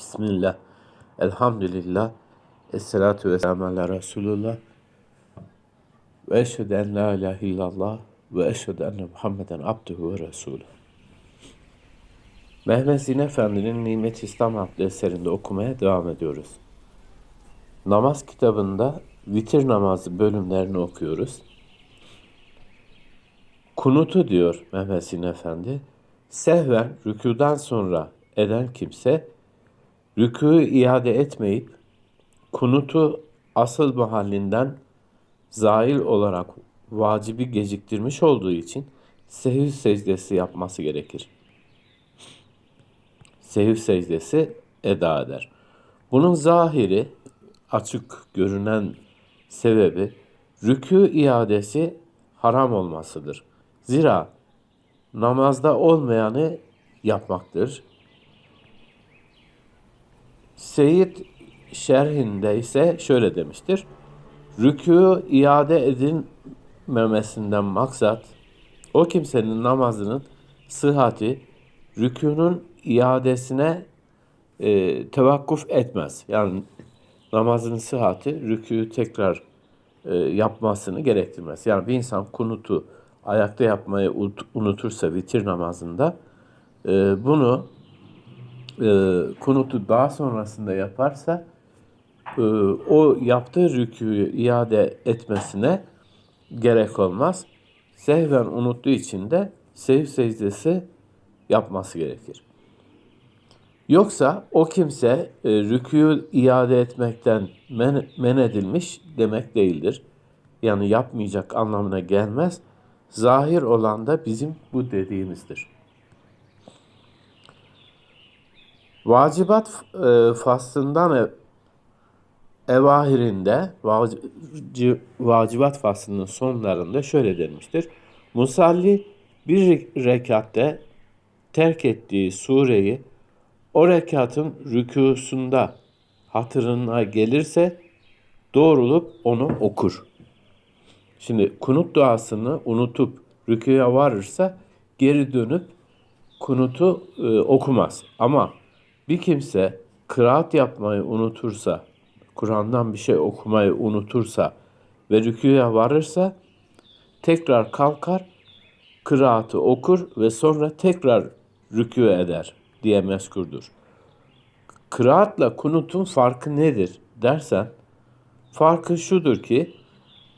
Bismillah. Elhamdülillah. Esselatu ve selamu ala Resulullah. Ve eşhedü en la ilahe illallah ve eşhedü enne Muhammeden abduhu ve resulü. Mehmet Zine Efendi'nin Nimet İslam adlı eserinde okumaya devam ediyoruz. Namaz kitabında vitir namazı bölümlerini okuyoruz. Kunutu diyor Mehmet Zine Efendi, sehven rükudan sonra eden kimse rükû iade etmeyip kunutu asıl mahallinden zail olarak vacibi geciktirmiş olduğu için sehiv secdesi yapması gerekir. Sehiv secdesi eda eder. Bunun zahiri açık görünen sebebi rükû iadesi haram olmasıdır. Zira namazda olmayanı yapmaktır. Seyit şerhinde ise şöyle demiştir. Rükû iade edilmemesinden maksat o kimsenin namazının sıhhati rükûnun iadesine e, tevakkuf etmez. Yani namazının sıhhati rükû tekrar e, yapmasını gerektirmez. Yani bir insan kunutu ayakta yapmayı unutursa vitir namazında e, bunu e, kunutu daha sonrasında yaparsa e, o yaptığı rüküyü iade etmesine gerek olmaz. Sehven unuttuğu için de sev secdesi yapması gerekir. Yoksa o kimse e, rüküyü iade etmekten men, men edilmiş demek değildir. Yani yapmayacak anlamına gelmez. Zahir olan da bizim bu dediğimizdir. Vacibat e, faslından ev, evahirinde vaci, vacibat faslının sonlarında şöyle denmiştir. Musalli bir rekatte terk ettiği sureyi o rekatın rükusunda hatırına gelirse doğrulup onu okur. Şimdi kunut duasını unutup rüküye varırsa geri dönüp kunutu e, okumaz. Ama bir kimse kıraat yapmayı unutursa, Kur'an'dan bir şey okumayı unutursa ve rüküye varırsa tekrar kalkar, kıraatı okur ve sonra tekrar rükû eder diye meskurdur. Kıraatla kunutun farkı nedir dersen, farkı şudur ki,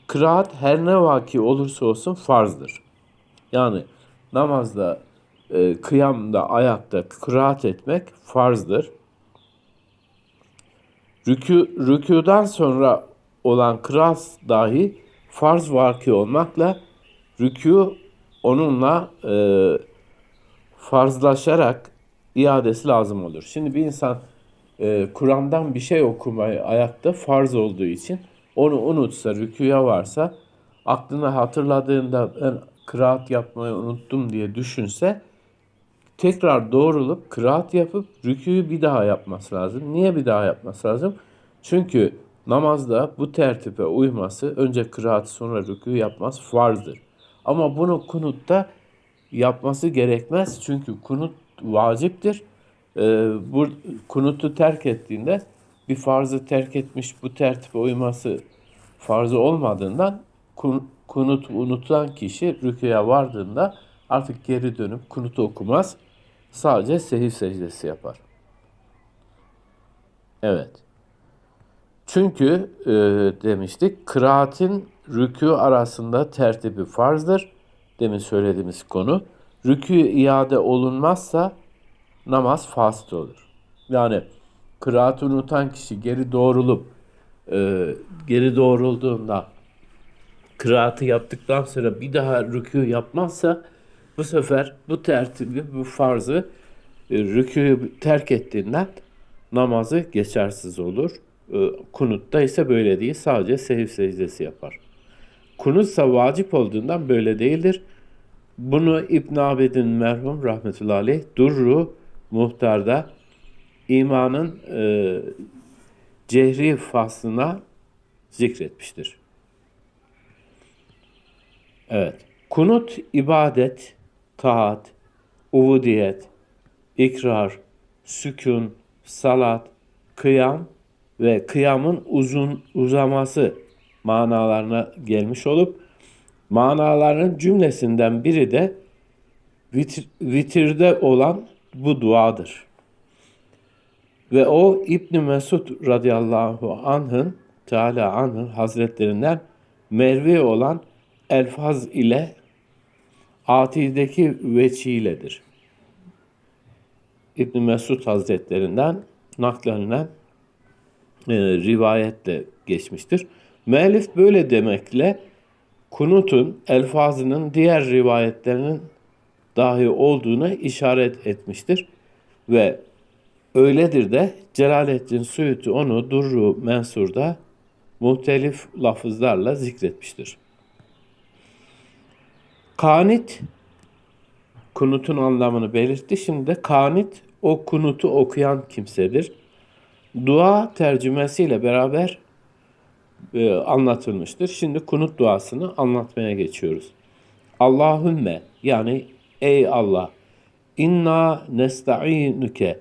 kıraat her ne vaki olursa olsun farzdır. Yani namazda e, kıyamda, ayakta kıraat etmek farzdır. Rükü, rüküden sonra olan kıraat dahi farz vaki olmakla rükû onunla e, farzlaşarak iadesi lazım olur. Şimdi bir insan e, Kur'an'dan bir şey okumayı ayakta farz olduğu için onu unutsa, rüküya varsa aklına hatırladığında ben kıraat yapmayı unuttum diye düşünse tekrar doğrulup kıraat yapıp rüküyü bir daha yapması lazım. Niye bir daha yapması lazım? Çünkü namazda bu tertipe uyması önce kıraat sonra rükû yapmaz farzdır. Ama bunu kunutta yapması gerekmez. Çünkü kunut vaciptir. Ee, bu kunutu terk ettiğinde bir farzı terk etmiş bu tertipe uyması farzı olmadığından kun, kunut unutan kişi rüküye vardığında artık geri dönüp kunutu okumaz. Sadece sehiv secdesi yapar. Evet. Çünkü e, demiştik kıraatin rükû arasında tertibi farzdır. Demin söylediğimiz konu. Rükû iade olunmazsa namaz fasit olur. Yani kıraat unutan kişi geri doğrulup e, geri doğrulduğunda kıraatı yaptıktan sonra bir daha rükû yapmazsa bu sefer bu tertibi, bu farzı e, rükûyu terk ettiğinden namazı geçersiz olur. E, kunutta ise böyle değil. Sadece sehiv secdesi yapar. Kunutsa vacip olduğundan böyle değildir. Bunu İbn Abidin merhum rahmetullahi aleyh Durru Muhtar'da imanın e, cehri faslına zikretmiştir. Evet. Kunut ibadet, taat, uvudiyet, ikrar, sükun, salat, kıyam ve kıyamın uzun uzaması manalarına gelmiş olup manaların cümlesinden biri de vitir, vitirde olan bu duadır. Ve o İbn Mesud radıyallahu anh'ın Teala anh'ın hazretlerinden mervi olan elfaz ile atideki veçiledir. İbn Mesud hazretlerinden naklenilen e, rivayetle geçmiştir. Müellif böyle demekle kunutun elfazının diğer rivayetlerinin dahi olduğuna işaret etmiştir. Ve öyledir de Celaleddin Suyuti onu Durru Mensur'da muhtelif lafızlarla zikretmiştir. Kanit kunutun anlamını belirtti. Şimdi de kanit o kunutu okuyan kimsedir. Dua tercümesiyle beraber e, anlatılmıştır. Şimdi kunut duasını anlatmaya geçiyoruz. Allahümme yani ey Allah inna nesta'inuke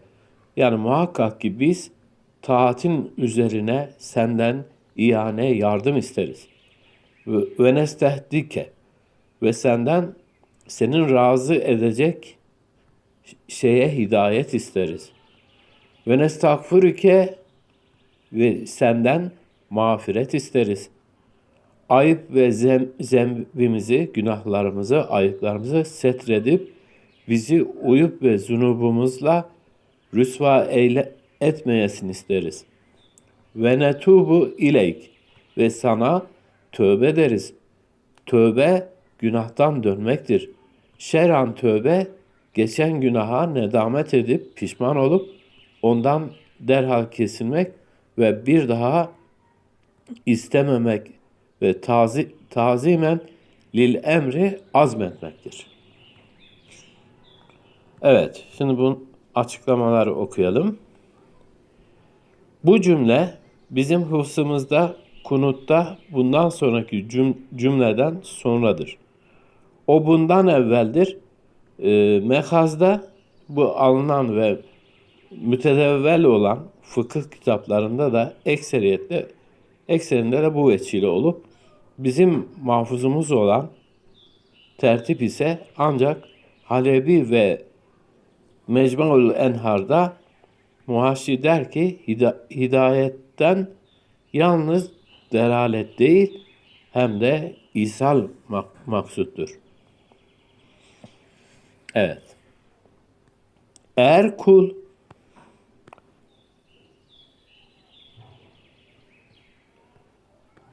yani muhakkak ki biz taatin üzerine senden ihane yardım isteriz. Ve nestehdike ve senden senin razı edecek şeye hidayet isteriz. Ve nestağfirüke ve senden mağfiret isteriz. Ayıp ve zem, zembimizi, günahlarımızı, ayıplarımızı setredip bizi uyup ve zunubumuzla rüsva eyle, etmeyesin isteriz. Ve netubu ileyk ve sana tövbe deriz. Tövbe günahtan dönmektir. Şer'an tövbe geçen günaha nedamet edip pişman olup ondan derhal kesilmek ve bir daha istememek ve tazi, tazimen lil emri azmetmektir. Evet, şimdi bu açıklamaları okuyalım. Bu cümle bizim hıfzımızda, kunutta bundan sonraki cümleden sonradır. O bundan evveldir. E, mekazda bu alınan ve mütedevvel olan fıkıh kitaplarında da ekseriyetle ekserinde de bu vesile olup bizim mahfuzumuz olan tertip ise ancak Halebi ve Mecmu'ul Enhar'da Muhaşi der ki hidayetten yalnız delalet değil hem de ishal mak maksuttur. Evet. Eğer kul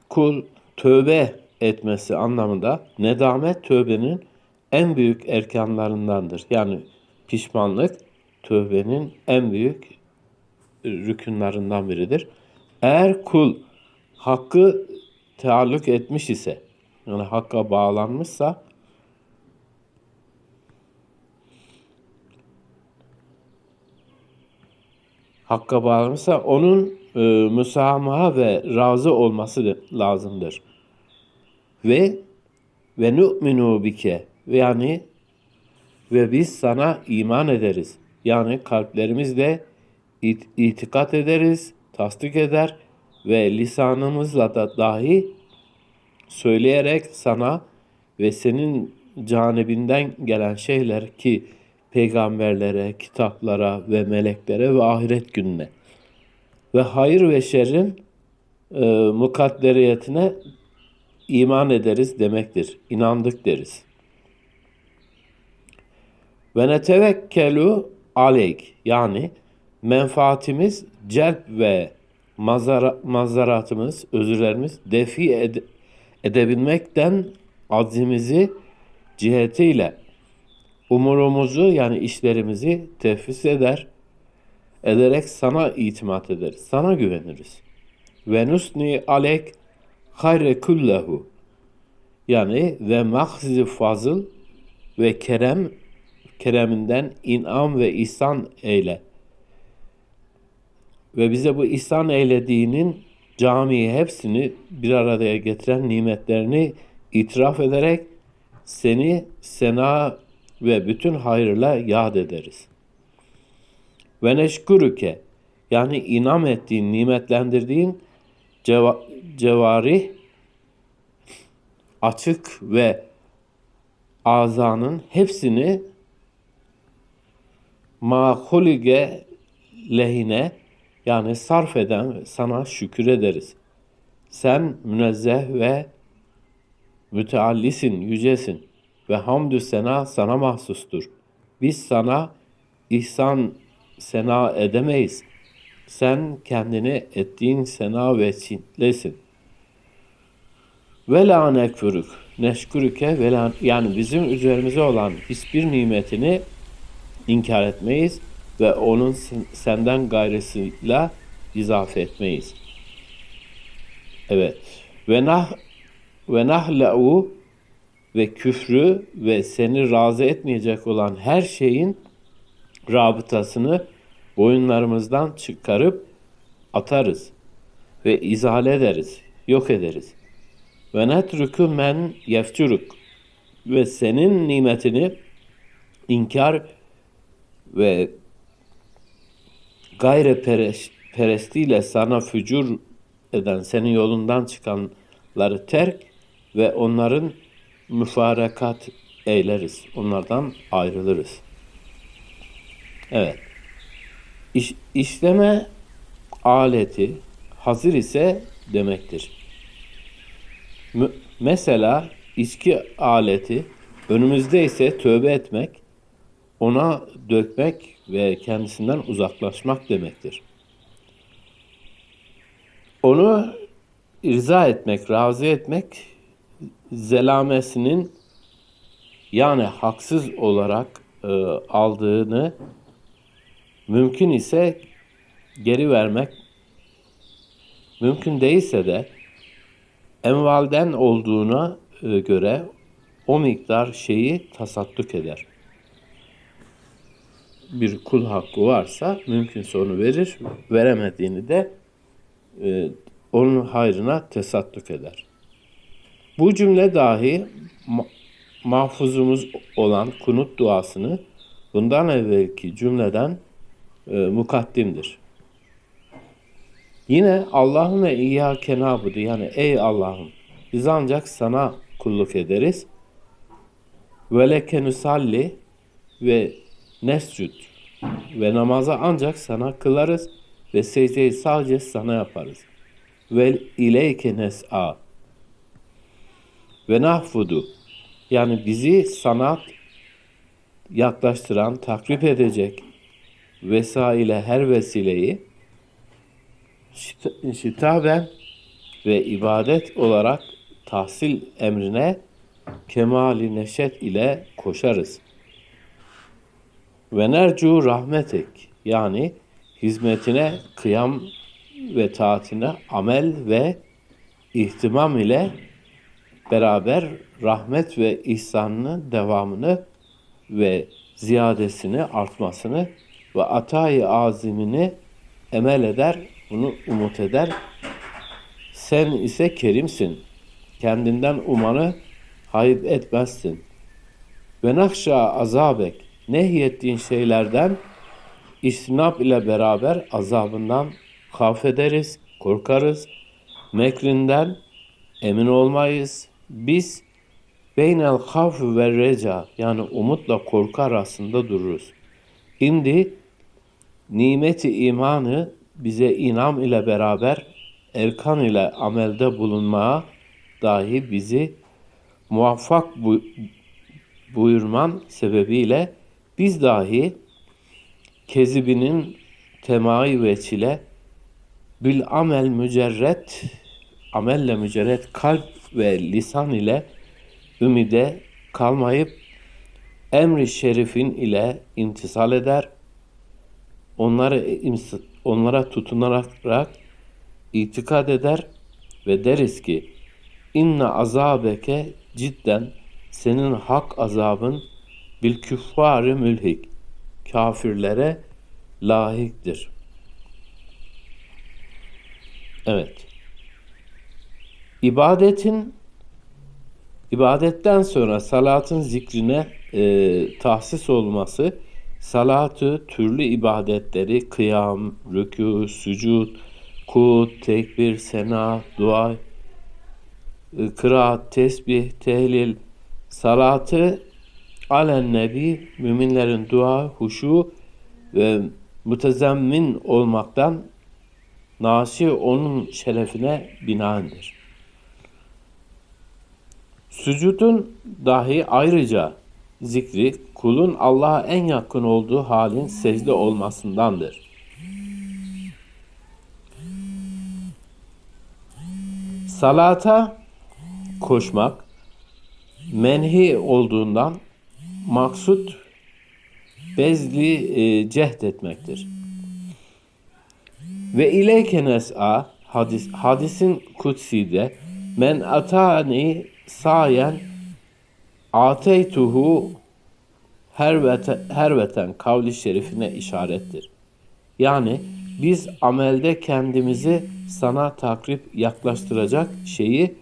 kul tövbe etmesi anlamında nedamet tövbenin en büyük erkanlarındandır. Yani pişmanlık tövbenin en büyük rükünlerinden biridir. Eğer kul hakkı taalluk etmiş ise yani hakka bağlanmışsa hakka bağlanmışsa onun e, müsamaha ve razı olması lazımdır. Ve ve nu'minu bike yani ve biz sana iman ederiz. Yani kalplerimizle it- itikat ederiz, tasdik eder ve lisanımızla da dahi söyleyerek sana ve senin canibinden gelen şeyler ki peygamberlere, kitaplara ve meleklere ve ahiret gününe ve hayır ve şerrin e, mukadderiyetine iman ederiz demektir. İnandık deriz. Ve netevekkelu aleyk yani menfaatimiz celp ve mazara, mazaratımız, özürlerimiz defi ed- edebilmekten azimizi cihetiyle umurumuzu yani işlerimizi tefvis eder, ederek sana itimat ederiz, sana güveniriz. Ve nusni alek hayre kullehu yani ve mahzi fazıl ve kerem kereminden inam ve ihsan eyle. Ve bize bu ihsan eylediğinin camiyi hepsini bir araya getiren nimetlerini itiraf ederek seni sena ve bütün hayırla yad ederiz. Ve neşkuruke Yani inam ettiğin, nimetlendirdiğin ceva cevari açık ve azanın hepsini mahulige lehine yani sarf eden sana şükür ederiz. Sen münezzeh ve müteallisin, yücesin ve hamdü sena sana mahsustur. Biz sana ihsan sena edemeyiz. Sen kendini ettiğin sena ve çitlesin. Ve la nekfürük. Neşkürüke ve yani bizim üzerimize olan hiçbir nimetini inkar etmeyiz ve onun senden gayrısıyla izafe etmeyiz. Evet. Ve nah ve nahla'u ve küfrü ve seni razı etmeyecek olan her şeyin rabıtasını boyunlarımızdan çıkarıp atarız ve izale ederiz, yok ederiz. Ve netruku men yefcuruk ve senin nimetini inkar ve gayre perestiyle sana fücur eden, senin yolundan çıkanları terk ve onların müfarekat eyleriz. Onlardan ayrılırız. Evet. İş, işleme aleti hazır ise demektir. M- mesela içki aleti önümüzde ise tövbe etmek, ona dökmek ve kendisinden uzaklaşmak demektir. Onu irza etmek, razı etmek zelamesinin yani haksız olarak e, aldığını mümkün ise geri vermek mümkün değilse de envalden olduğuna e, göre o miktar şeyi tasadduk eder. Bir kul hakkı varsa mümkün onu verir, veremediğini de e, onun hayrına tesadduk eder. Bu cümle dahi mahfuzumuz olan kunut duasını bundan evvelki cümleden e, mukaddimdir. Yine Allahümme iyyâke nâbudu yani ey Allah'ım biz ancak sana kulluk ederiz. Ve leke nusalli ve nescud ve namaza ancak sana kılarız ve secdeyi sadece sana yaparız. Ve ileyke nes'a ve nahfudu yani bizi sana yaklaştıran, takrip edecek vesaile her vesileyi şitaben ve ibadet olarak tahsil emrine kemali neşet ile koşarız. Ve nercu rahmetek yani hizmetine kıyam ve taatine amel ve ihtimam ile beraber rahmet ve ihsanını devamını ve ziyadesini artmasını ve atayı azimini emel eder, bunu umut eder. Sen ise kerimsin. Kendinden umanı hayıp etmezsin. Ve nakşa azabek nehyettiğin şeylerden istinap ile beraber azabından kaf ederiz, korkarız. Mekrinden emin olmayız. Biz beynel havf ve reca yani umutla korku arasında dururuz. Şimdi nimeti imanı bize inam ile beraber erkan ile amelde bulunmaya dahi bizi muvaffak bu, buyurman sebebiyle biz dahi kezibinin temai veçile bil amel mücerret amelle mücerret kalp ve lisan ile ümide kalmayıp emri şerifin ile intisal eder. Onları onlara tutunarak itikad eder ve deriz ki inna azabeke cidden senin hak azabın bil küffarı mülhik kafirlere lahiktir. Evet. İbadetin ibadetten sonra salatın zikrine e, tahsis olması Salatı türlü ibadetleri kıyam, rükû, sücud, kut, tekbir, sena, dua, e, kıraat, tesbih, tehlil, salatı alen nebi müminlerin dua, huşu ve mütezemmin olmaktan nasi onun şerefine binaendir. Sücudun dahi ayrıca zikri kulun Allah'a en yakın olduğu halin secde olmasındandır. Salata koşmak menhi olduğundan maksut bezli e, cehd etmektir. Ve ileyke nes'a hadis, hadisin kutside men atani sayen ateytuhu hervete, herveten kavli şerifine işarettir. Yani biz amelde kendimizi sana takrip yaklaştıracak şeyi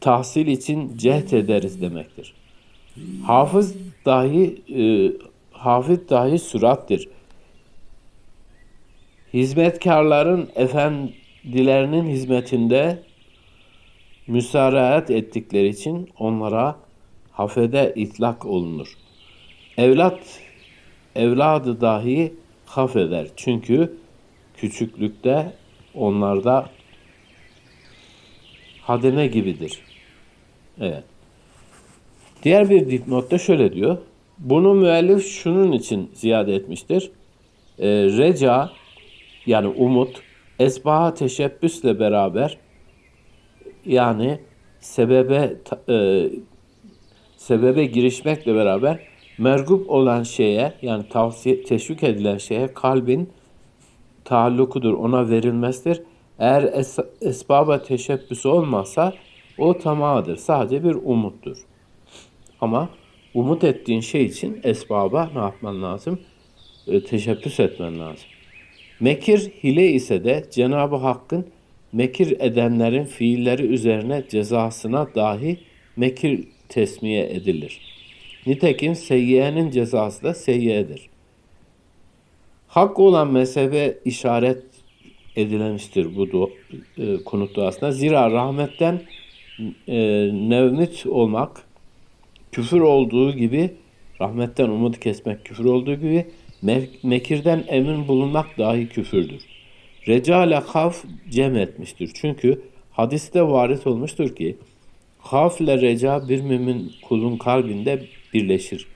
tahsil için cehd ederiz demektir. Hafız dahi e, hafız dahi sürattir. Hizmetkarların efendilerinin hizmetinde müsaraat ettikleri için onlara hafede itlak olunur. Evlat evladı dahi hafeder. Çünkü küçüklükte onlarda hademe gibidir. Evet. Diğer bir dipnotta şöyle diyor. Bunu müellif şunun için ziyade etmiştir. E, reca yani umut esbaha teşebbüsle beraber yani sebebe e, sebebe girişmekle beraber mergup olan şeye yani tavsiye teşvik edilen şeye kalbin taallukudur, ona verilmezdir. Eğer es, esbaba teşebbüsü olmazsa o tamadır. Sadece bir umuttur. Ama umut ettiğin şey için esbaba ne yapman lazım? E, teşebbüs etmen lazım. Mekir hile ise de Cenab-ı Hakk'ın mekir edenlerin fiilleri üzerine cezasına dahi mekir tesmiye edilir. Nitekim seyyiyenin cezası da seyyiyedir. Hak olan mezhebe işaret edilemiştir bu e, kunut duasında. Zira rahmetten e, nevmit olmak küfür olduğu gibi rahmetten umut kesmek küfür olduğu gibi mekirden emin bulunmak dahi küfürdür. Reca ile haf cem etmiştir. Çünkü hadiste varit olmuştur ki haf ile reca bir mümin kulun kalbinde birleşir.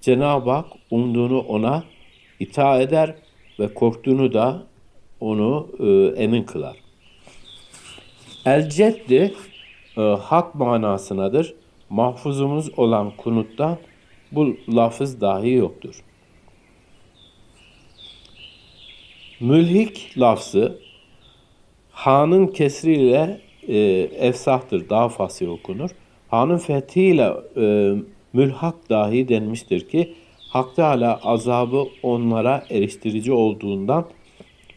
Cenab-ı Hak umduğunu ona ita eder ve korktuğunu da onu e, emin kılar. El ceddi e, hak manasınadır. Mahfuzumuz olan kunutta bu lafız dahi yoktur. Mülhik lafzı Ha'nın kesriyle e, efsahtır, daha fasih okunur. Ha'nın fethiyle e, mülhak dahi denmiştir ki Hak Teala azabı onlara eriştirici olduğundan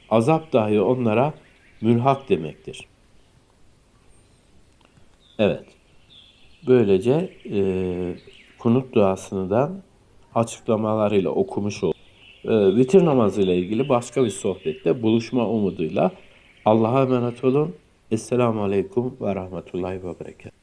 azap dahi onlara mülhak demektir. Evet. Böylece e, kunut duasını da açıklamalarıyla okumuş olduk. E, vitir namazı ile ilgili başka bir sohbette buluşma umuduyla Allah'a emanet olun. Esselamu Aleyküm ve Rahmetullahi ve Berekat.